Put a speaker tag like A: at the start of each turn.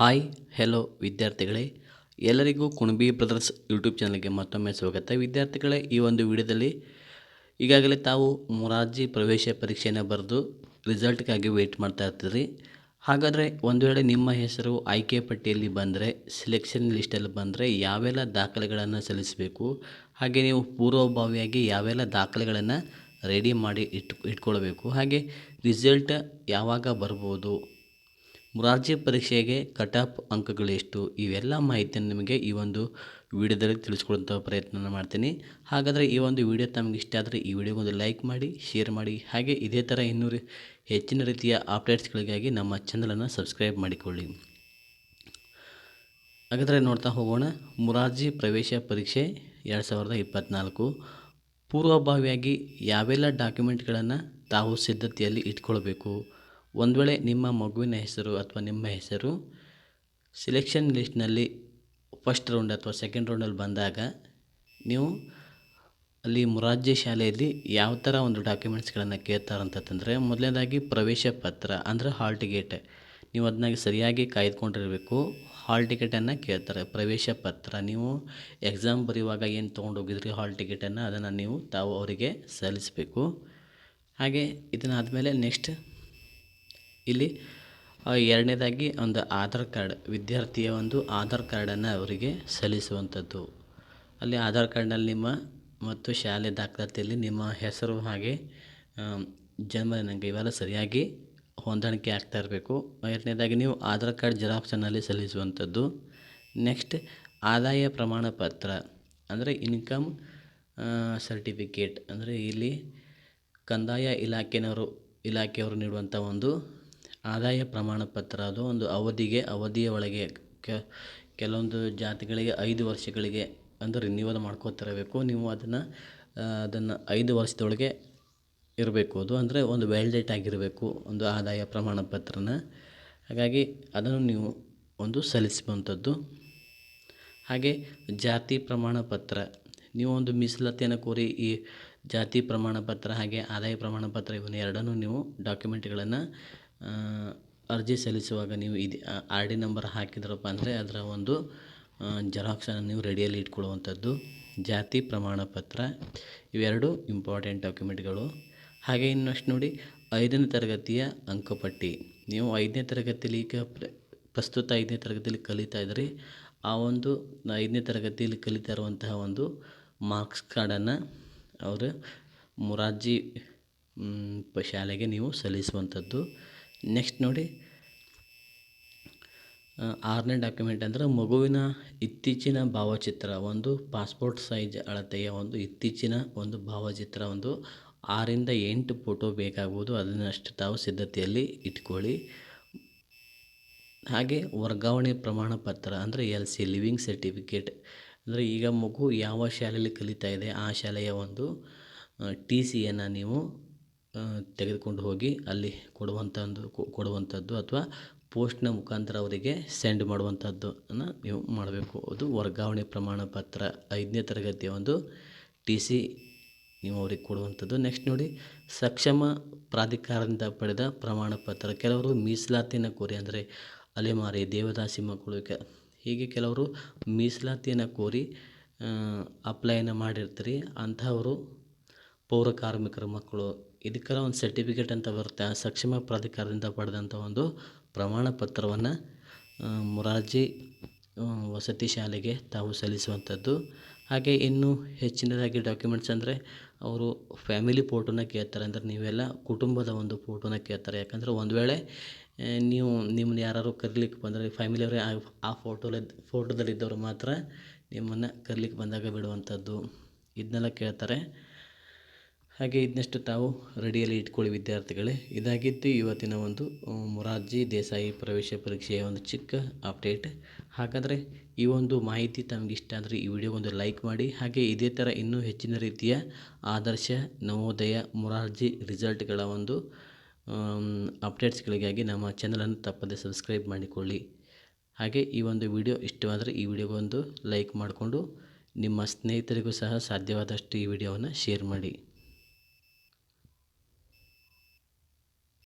A: Hi hello ವಿದ್ಯಾರ್ಥಿಗಳೇ. ಎಲ್ಲರಿಗೂ Kunbi brothers YouTube ಚಾನಲ್ಗೆ ಮತ್ತೊಮ್ಮೆ ಸ್ವಾಗತ. ವಿದ್ಯಾರ್ಥಿಗಳೇ, ಈ ಒಂದು ವಿಡಿಯೋದಲ್ಲಿ ಈಗಾಗಲೇ ತಾವು ಮೊರಾರ್ಜಿ ಪ್ರವೇಶ ಪರೀಕ್ಷೆಯನ್ನು ಬರೆದು ರಿಸಲ್ಟ್ಗಾಗಿ ವೆಯ್ಟ್ ಮಾಡ್ತಾ ಇರ್ತೀರಿ. ಹಾಗಾದರೆ ಒಂದು ವೇಳೆ ನಿಮ್ಮ ಹೆಸರು ಆಯ್ಕೆ ಪಟ್ಟಿಯಲ್ಲಿ ಬಂದರೆ ಸೆಲೆಕ್ಷನ್ ಲಿಸ್ಟಲ್ಲಿ ಬಂದರೆ ಯಾವೆಲ್ಲ ದಾಖಲೆಗಳನ್ನು ಸಲ್ಲಿಸಬೇಕು? ಹಾಗೆ ನೀವು ಪೂರ್ವಭಾವಿಯಾಗಿ ಯಾವೆಲ್ಲ ದಾಖಲೆಗಳನ್ನು ರೆಡಿ ಮಾಡಿ ಇಟ್ಟು ಇಟ್ಕೊಳ್ಬೇಕು? ಹಾಗೆ ರಿಸಲ್ಟ್ ಯಾವಾಗ ಬರ್ಬೋದು? ಮೊರಾರ್ಜಿ ಪರೀಕ್ಷೆಗೆ ಕಟ್ ಆಫ್ ಅಂಕಗಳು ಎಷ್ಟು ಇವೆಲ್ಲ ಮಾಹಿತಿಯನ್ನು ನಿಮಗೆ ಈ ಒಂದು ವಿಡಿಯೋದಲ್ಲಿ ತಿಳಿಸ್ಕೊಡುವಂಥ ಪ್ರಯತ್ನ ಮಾಡ್ತೀನಿ. ಹಾಗಾದರೆ ಈ ಒಂದು ವಿಡಿಯೋ ತಮಗೆ ಇಷ್ಟ ಆದರೆ ಈ ವಿಡಿಯೋಗೊಂದು ಲೈಕ್ ಮಾಡಿ, ಶೇರ್ ಮಾಡಿ. ಹಾಗೆ ಇದೇ ಥರ ಇನ್ನೂ ಹೆಚ್ಚಿನ ರೀತಿಯ ಅಪ್ಡೇಟ್ಸ್ಗಳಿಗಾಗಿ ನಮ್ಮ ಚಾನಲನ್ನು ಸಬ್ಸ್ಕ್ರೈಬ್ ಮಾಡಿಕೊಳ್ಳಿ. ಹಾಗಾದರೆ ನೋಡ್ತಾ ಹೋಗೋಣ. ಮುರಾರ್ಜಿ ಪ್ರವೇಶ ಪರೀಕ್ಷೆ ಎರಡು ಸಾವಿರದ ಇಪ್ಪತ್ತ್ನಾಲ್ಕು ಪೂರ್ವಭಾವಿಯಾಗಿ ಯಾವೆಲ್ಲ ಡಾಕ್ಯುಮೆಂಟ್ಗಳನ್ನು ತಾವು ಸಿದ್ಧತೆಯಲ್ಲಿ ಇಟ್ಕೊಳ್ಬೇಕು? ಒಂದು ವೇಳೆ ನಿಮ್ಮ ಮಗುವಿನ ಹೆಸರು ಅಥವಾ ನಿಮ್ಮ ಹೆಸರು ಸಿಲೆಕ್ಷನ್ ಲಿಸ್ಟ್ನಲ್ಲಿ ಫಸ್ಟ್ ರೌಂಡ್ ಅಥವಾ ಸೆಕೆಂಡ್ ರೌಂಡಲ್ಲಿ ಬಂದಾಗ ನೀವು ಅಲ್ಲಿ ಮೊರಾರ್ಜಿ ಶಾಲೆಯಲ್ಲಿ ಯಾವ ಥರ ಒಂದು ಡಾಕ್ಯುಮೆಂಟ್ಸ್ಗಳನ್ನು ಕೇಳ್ತಾರೆ ಅಂತಂತಂದರೆ ಮೊದಲನೇದಾಗಿ ಪ್ರವೇಶ ಪತ್ರ, ಅಂದರೆ ಹಾಲ್ ಟಿಕೆಟ್ ನೀವು ಅದನ್ನ ಸರಿಯಾಗಿ ಕಾಯ್ದುಕೊಂಡಿರಬೇಕು ಹಾಲ್ ಟಿಕೆಟನ್ನು ಕೇಳ್ತಾರೆ. ಪ್ರವೇಶ ಪತ್ರ, ನೀವು ಎಕ್ಸಾಮ್ ಬರೆಯುವಾಗ ಏನು ತೊಗೊಂಡೋಗಿದ್ರಿ ಹಾಲ್ ಟಿಕೆಟನ್ನು ಅದನ್ನು ನೀವು ತಾವು ಅವರಿಗೆ ಸಲ್ಲಿಸಬೇಕು. ಹಾಗೆ ಇದನ್ನಾದಮೇಲೆ ನೆಕ್ಸ್ಟ್ ಇಲ್ಲಿ ಎರಡನೇದಾಗಿ ಒಂದು ಆಧಾರ್ ಕಾರ್ಡ್, ವಿದ್ಯಾರ್ಥಿಯ ಒಂದು ಆಧಾರ್ ಕಾರ್ಡನ್ನು ಅವರಿಗೆ ಸಲ್ಲಿಸುವಂಥದ್ದು. ಅಲ್ಲಿ ಆಧಾರ್ ಕಾರ್ಡ್ನಲ್ಲಿ ನಿಮ್ಮ ಮತ್ತು ಶಾಲೆ ದಾಖಲಾತಿಯಲ್ಲಿ ನಿಮ್ಮ ಹೆಸರು ಹಾಗೆ ಜನ್ಮ ದಿನಾಂಕ ಇವೆಲ್ಲ ಸರಿಯಾಗಿ ಹೊಂದಾಣಿಕೆ ಆಗ್ತಾ ಇರಬೇಕು. ಎರಡನೇದಾಗಿ ನೀವು ಆಧಾರ್ ಕಾರ್ಡ್ ಜೆರಾಕ್ಸನ್ನಲ್ಲಿ ಸಲ್ಲಿಸುವಂಥದ್ದು. ನೆಕ್ಸ್ಟ್, ಆದಾಯ ಪ್ರಮಾಣ ಪತ್ರ ಅಂದರೆ ಇನ್ಕಮ್ ಸರ್ಟಿಫಿಕೇಟ್, ಅಂದರೆ ಇಲ್ಲಿ ಕಂದಾಯ ಇಲಾಖೆನವರು, ಇಲಾಖೆಯವರು ನೀಡುವಂಥ ಒಂದು ಆದಾಯ ಪ್ರಮಾಣ ಪತ್ರ ಅದು ಒಂದು ಅವಧಿಗೆ, ಅವಧಿಯ ಒಳಗೆ ಕೆಲವೊಂದು ಜಾತಿಗಳಿಗೆ ಐದು ವರ್ಷಗಳಿಗೆ ಅಂದರೆ ರಿನ್ಯೂವಲ್ ಮಾಡ್ಕೋತಿರಬೇಕು. ನೀವು ಅದನ್ನು ಅದನ್ನು ಐದು ವರ್ಷದೊಳಗೆ ಇರಬೇಕು. ಅದು ಅಂದರೆ ಒಂದು ವ್ಯಾಲಿಡೇಟ್ ಆಗಿರಬೇಕು ಒಂದು ಆದಾಯ ಪ್ರಮಾಣ ಪತ್ರನ ಹಾಗಾಗಿ ಅದನ್ನು ನೀವು ಒಂದು ಸಲ್ಲಿಸುವಂಥದ್ದು. ಹಾಗೆ ಜಾತಿ ಪ್ರಮಾಣ ಪತ್ರ ನೀವು ಒಂದು ಮೀಸಲಾತಿಯನ್ನು ಕೋರಿ ಈ ಜಾತಿ ಪ್ರಮಾಣ ಪತ್ರ ಹಾಗೆ ಆದಾಯ ಪ್ರಮಾಣ ಪತ್ರ ಇವನ್ನ ಎರಡನ್ನೂ ನೀವು ಡಾಕ್ಯುಮೆಂಟ್ಗಳನ್ನು ಅರ್ಜಿ ಸಲ್ಲಿಸುವಾಗ ನೀವು ಇದು ಆರ್ ಡಿ ನಂಬರ್ ಹಾಕಿದ್ರಪ್ಪ ಅಂದರೆ ಅದರ ಒಂದು ಜೆರಾಕ್ಸನ್ನು ನೀವು ರೆಡಿಯಲ್ಲಿ ಇಟ್ಕೊಳ್ಳುವಂಥದ್ದು, ಜಾತಿ, ಪ್ರಮಾಣ ಪತ್ರ, ಇವೆರಡು ಇಂಪಾರ್ಟೆಂಟ್ ಡಾಕ್ಯುಮೆಂಟ್ಗಳು. ಹಾಗೆ ಇನ್ನಷ್ಟು ನೋಡಿ, ಐದನೇ ತರಗತಿಯ ಅಂಕಪಟ್ಟಿ. ನೀವು ಐದನೇ ತರಗತಿಯಲ್ಲಿ ಈಗ ಪ್ರಸ್ತುತ ಐದನೇ ತರಗತಿಯಲ್ಲಿ ಕಲಿತಾ ಇದ್ರಿ, ಆ ಒಂದು ಐದನೇ ತರಗತಿಯಲ್ಲಿ ಕಲಿತಾ ಇರುವಂತಹ ಒಂದು ಮಾರ್ಕ್ಸ್ ಕಾರ್ಡನ್ನು ಅವರು ಮೊರಾರ್ಜಿ ಶಾಲೆಗೆ ನೀವು ಸಲ್ಲಿಸುವಂಥದ್ದು. ನೆಕ್ಸ್ಟ್ ನೋಡಿ ಆರನೇ ಡಾಕ್ಯುಮೆಂಟ್ ಅಂದರೆ ಮಗುವಿನ ಇತ್ತೀಚಿನ ಭಾವಚಿತ್ರ, ಒಂದು ಪಾಸ್ಪೋರ್ಟ್ ಸೈಜ್ ಅಳತೆಯ ಒಂದು ಇತ್ತೀಚಿನ ಒಂದು ಭಾವಚಿತ್ರ, ಒಂದು ಆರಿಂದ ಎಂಟು ಫೋಟೋ ಬೇಕಾಗುವುದು ಅದನ್ನಷ್ಟು ತಾವು ಸಿದ್ಧತೆಯಲ್ಲಿ ಇಟ್ಕೊಳ್ಳಿ. ಹಾಗೆ ವರ್ಗಾವಣೆ ಪ್ರಮಾಣ ಪತ್ರ ಅಂದರೆ ಎಲ್ ಸಿ ಲಿವಿಂಗ್ ಸರ್ಟಿಫಿಕೇಟ್ ಅಂದರೆ ಈಗ ಮಗು ಯಾವ ಶಾಲೆಯಲ್ಲಿ ಕಲಿತಾ ಇದೆ, ಆ ಶಾಲೆಯ ಒಂದು ಟಿ ಸಿಯನ್ನು ನೀವು ತೆಗೆದುಕೊಂಡು ಹೋಗಿ ಅಲ್ಲಿ ಕೊಡುವಂಥದ್ದು ಕೊಡುವಂಥದ್ದು ಅಥವಾ ಪೋಸ್ಟ್ನ ಮುಖಾಂತರ ಅವರಿಗೆ ಸೆಂಡ್ ಮಾಡುವಂಥದ್ದು ಅನ್ನು ನೀವು ಮಾಡಬೇಕು. ಅದು ವರ್ಗಾವಣೆ ಪ್ರಮಾಣ ಪತ್ರ. ಐದನೇ ತರಗತಿಯ ಒಂದು ಟಿ ಸಿ ನೀವು ಅವ್ರಿಗೆ ಕೊಡುವಂಥದ್ದು ನೆಕ್ಸ್ಟ್ ನೋಡಿ, ಸಕ್ಷಮ ಪ್ರಾಧಿಕಾರದಿಂದ ಪಡೆದ ಪ್ರಮಾಣ ಪತ್ರ. ಕೆಲವರು ಮೀಸಲಾತಿಯನ್ನು ಕೋರಿ, ಅಂದರೆ ಅಲೆಮಾರಿ, ದೇವದಾಸಿ ಮಕ್ಕಳು ಹೀಗೆ ಕೆಲವರು ಮೀಸಲಾತಿಯನ್ನು ಕೋರಿ ಅಪ್ಲೈನ ಮಾಡಿರ್ತೀರಿ. ಅಂಥವರು ಪೌರ ಕಾರ್ಮಿಕರ ಮಕ್ಕಳು ಇದಕ್ಕೆಲ್ಲ ಒಂದು ಸರ್ಟಿಫಿಕೇಟ್ ಅಂತ ಬರುತ್ತೆ. ಆ ಸಕ್ಷಮ ಪ್ರಾಧಿಕಾರದಿಂದ ಪಡೆದಂಥ ಒಂದು ಪ್ರಮಾಣ ಪತ್ರವನ್ನು ಮೊರಾರ್ಜಿ ವಸತಿ ಶಾಲೆಗೆ ತಾವು ಸಲ್ಲಿಸುವಂಥದ್ದು ಹಾಗೆ ಇನ್ನೂ ಹೆಚ್ಚಿನದಾಗಿ ಡಾಕ್ಯುಮೆಂಟ್ಸ್ ಅಂದರೆ ಅವರು ಫ್ಯಾಮಿಲಿ ಫೋಟೋನ ಕೇಳ್ತಾರೆ. ಅಂದರೆ ನೀವೆಲ್ಲ ಕುಟುಂಬದ ಒಂದು ಫೋಟೋನ ಕೇಳ್ತಾರೆ. ಯಾಕಂದರೆ ಒಂದು ವೇಳೆ ನೀವು ನಿಮ್ಮನ್ನ ಯಾರು ಕರೀಲಿಕ್ಕೆ ಬಂದರೆ ಫ್ಯಾಮಿಲಿಯವರೇ ಆ ಆ ಫೋಟೋಲಿ ಫೋಟೋದಲ್ಲಿದ್ದವರು ಮಾತ್ರ ನಿಮ್ಮನ್ನು ಕರೀಲಿಕ್ಕೆ ಬಂದಾಗ ಬಿಡುವಂಥದ್ದು ಇದನ್ನೆಲ್ಲ ಕೇಳ್ತಾರೆ. ಹಾಗೆ ಇದನ್ನಷ್ಟು ತಾವು ರೆಡಿಯಲ್ಲಿ ಇಟ್ಕೊಳ್ಳಿ ವಿದ್ಯಾರ್ಥಿಗಳೇ. ಇದಾಗಿತ್ತು ಇವತ್ತಿನ ಒಂದು ಮೊರಾರ್ಜಿ ದೇಸಾಯಿ ಪ್ರವೇಶ ಪರೀಕ್ಷೆಯ ಒಂದು ಚಿಕ್ಕ ಅಪ್ಡೇಟ್. ಹಾಗಾದರೆ ಈ ಒಂದು ಮಾಹಿತಿ ತಮಗೆ ಇಷ್ಟ ಈ ಈ ವಿಡಿಯೋಗೊಂದು ಲೈಕ್ ಮಾಡಿ, ಹಾಗೆ ಇದೇ ಥರ ಇನ್ನೂ ಹೆಚ್ಚಿನ ರೀತಿಯ ಆದರ್ಶ ನವೋದಯ ಮೊರಾರ್ಜಿ ರಿಸಲ್ಟ್ಗಳ ಒಂದು ಅಪ್ಡೇಟ್ಸ್ಗಳಿಗಾಗಿ ನಮ್ಮ ಚಾನಲನ್ನು ತಪ್ಪದೆ ಸಬ್ಸ್ಕ್ರೈಬ್ ಮಾಡಿಕೊಳ್ಳಿ. ಹಾಗೆ ಈ ಒಂದು ವಿಡಿಯೋ ಇಷ್ಟವಾದರೆ ಈ ವಿಡಿಯೋಗೊಂದು ಲೈಕ್ ಮಾಡಿಕೊಂಡು ನಿಮ್ಮ ಸ್ನೇಹಿತರಿಗೂ ಸಹ ಸಾಧ್ಯವಾದಷ್ಟು ಈ ವಿಡಿಯೋವನ್ನು ಶೇರ್ ಮಾಡಿ.